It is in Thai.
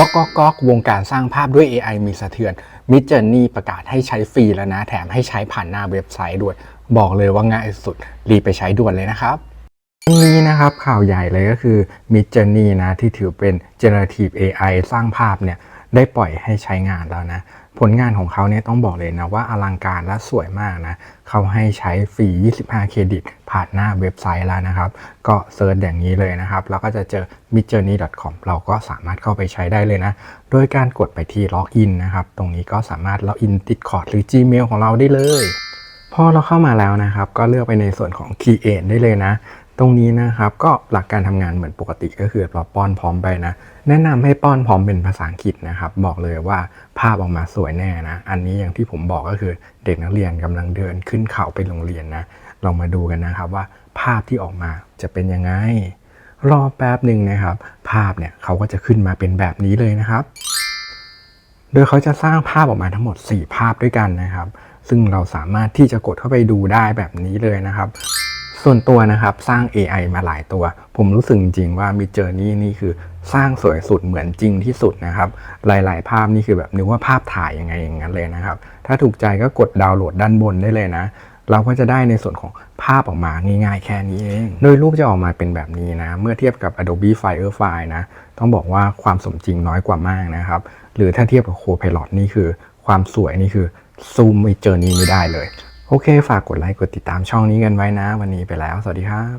ก็อกกอกก๊อกวงการสร้างภาพด้วย AI มีสะเทือนมิจเจอร์นี่ประกาศให้ใช้ฟรีแล้วนะ แถมให้ใช้ผ่านหน้าเว็บไซต์ด้วย บอกเลยว่าง่ายสุด รีบไปใช้ด่วนเลยนะครับนี้นะครับข่าวใหญ่เลยก็คือมิจเจอร์นี่นะที่ถือเป็น Generative AI สร้างภาพเนี่ย ได้ปล่อยให้ใช้งานแล้วนะ ผลงานของเขาเนี่ยต้องบอกเลยนะว่าอลังการและสวยมากนะ เขาให้ใช้ฟรี 25 เครดิต ผ่านหน้าเว็บไซต์แล้วนะครับ ก็เซิร์ชอย่างนี้เลยนะครับ แล้วก็จะเจอ midjourney.com เราก็สามารถเข้าไปใช้ได้เลยนะ โดยการกดไปที่ล็อกอินนะครับ ตรงนี้ก็สามารถล็อกอินติดคอร์ดหรือ Gmail ของเราได้เลยพอเราเข้ามาแล้วนะครับ ก็เลือกไปในส่วนของ Create ได้เลยนะ ตรงนี้นะครับก็หลักการทำงานเหมือนปกติก็คือเราป้อนพร้อมไปนะ แนะนำให้ป้อนพร้อมเป็นภาษาอังกฤษนะครับ บอกเลยว่าภาพออกมาสวยแน่นะ อันนี้อย่างที่ผมบอกก็คือเด็กนักเรียนกำลังเดินขึ้นเขาไปโรงเรียนนะลองมาดูกันนะครับว่าภาพที่ออกมาจะเป็นยังไง รอแป๊บหนึ่งนะครับ ภาพเนี่ยเขาก็จะขึ้นมาเป็นแบบนี้เลยนะครับ โดยเขาจะสร้างภาพออกมาทั้งหมด 4 ภาพด้วยกันนะครับ ซึ่งเราสามารถที่จะกดเข้าไปดูได้แบบนี้เลยนะครับ ส่วนตัวนะครับสร้าง AI มาหลายตัว ผมรู้สึกจริงๆว่า Mid Journey นี่คือสร้างสวยสุดเหมือนจริงที่สุดนะครับ หลายๆ ภาพนี่คือแบบนึกว่าภาพถ่ายยังไงอย่างนั้นเลยนะครับ ถ้าถูกใจก็กดดาวน์โหลดด้านบนได้เลยนะ เราก็จะได้ในส่วนของภาพออกมาง่ายๆ แค่นี้เอง โดยรูปจะออกมาเป็นแบบนี้นะ เมื่อเทียบกับ Adobe Firefly นะ ต้องบอกว่าความสมจริงน้อยกว่ามากนะครับ หรือถ้าเทียบกับ Copilot นี่คือ ความสวยนี่คือซูม Mid Journey ไม่ได้เลย โอเค ฝากกดไลค์กดติดตามช่องนี้กันไว้นะ วันนี้ไปแล้ว สวัสดีครับ